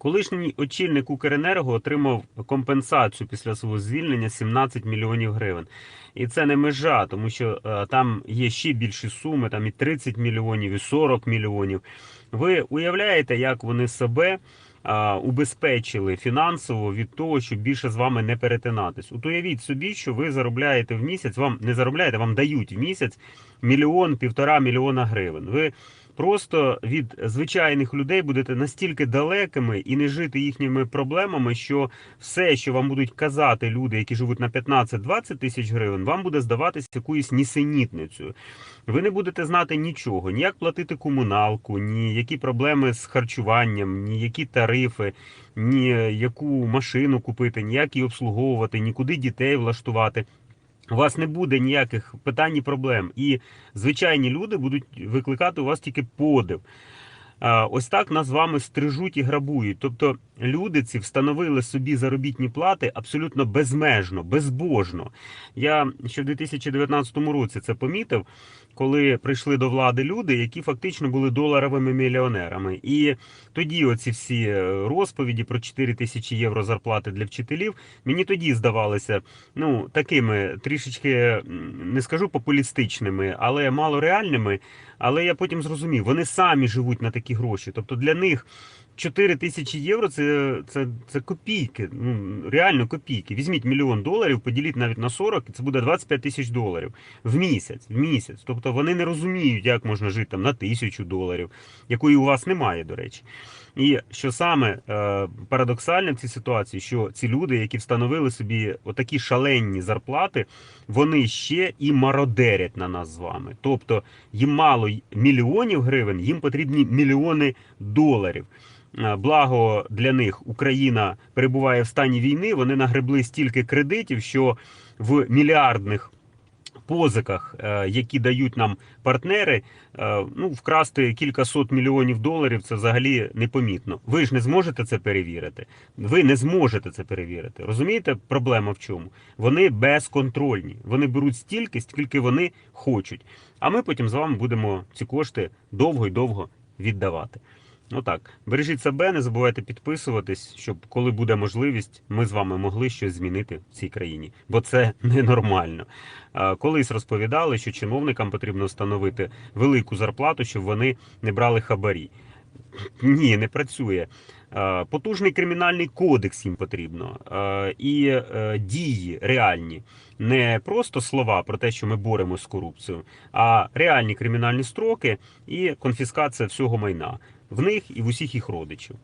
Колишній очільник Укренерго отримав компенсацію після свого звільнення 17 мільйонів гривень. І це не межа, тому що е, там є ще більші суми, там і 30 мільйонів, і 40 мільйонів. Ви уявляєте, як вони себе убезпечили фінансово від того, щоб більше з вами не перетинатись. От уявіть собі, що ви заробляєте в місяць, вам не заробляєте, вам дають в місяць мільйон, півтора мільйона гривень. Ви просто від звичайних людей будете настільки далекими і не жити їхніми проблемами, що все, що вам будуть казати люди, які живуть на 15-20 тисяч гривень, вам буде здаватися якоюсь нісенітницею. Ви не будете знати нічого, ні як платити комуналку, ні які проблеми з харчуванням, ні які тарифи, ні яку машину купити, ні як її обслуговувати, ні куди дітей влаштувати. У вас не буде ніяких питань і проблем. І звичайні люди будуть викликати у вас тільки подив. А, Ось так нас з вами стрижуть і грабують. Тобто люди ці встановили собі заробітні плати абсолютно безмежно, безбожно. Я ще в 2019 році це помітив, коли прийшли до влади люди, які фактично були доларовими мільйонерами. І тоді оці всі е, розповіді про 4 тисячі євро зарплати для вчителів мені тоді здавалися ну такими трішечки не скажу популістичними, але мало реальними. Але я потім зрозумів, вони самі живуть на такі гроші. Тобто для них 4 тисячі євро це, це, це копійки. Ну реально копійки. Візьміть мільйон доларів, поділіть навіть на 40, і це буде 25 тисяч доларів в місяць. В місяць. Тобто вони не розуміють, як можна жити там на тисячу доларів, якої у вас немає, до речі. І що саме е, парадоксальне в цій ситуації, що ці люди, які встановили собі отакі шаленні зарплати, вони ще і мародерять на нас з вами. Тобто їм мало мільйонів гривень, їм потрібні мільйони доларів. Е, Благо для них Україна перебуває в стані війни. Вони нагребли стільки кредитів, що в мільярдних позиках, е, які дають нам партнери, е, ну вкрасти кілька сот мільйонів доларів це взагалі непомітно. Ви ж не зможете це перевірити. Ви не зможете це перевірити. Розумієте, проблема в чому? Вони безконтрольні. Вони беруть стільки, скільки вони хочуть. А ми потім з вами будемо ці кошти довго і довго віддавати. Ну так, бережіть себе, не забувайте підписуватись, щоб коли буде можливість, ми з вами могли щось змінити в цій країні, бо це ненормально. Колись розповідали, що чиновникам потрібно встановити велику зарплату, щоб вони не брали хабарі. Ні, не працює. Потужний кримінальний кодекс їм потрібно і е, дії реальні, не просто слова про те, що ми боремося з корупцією, а реальні кримінальні строки і конфіскація всього майна в них і в усіх їх родичів.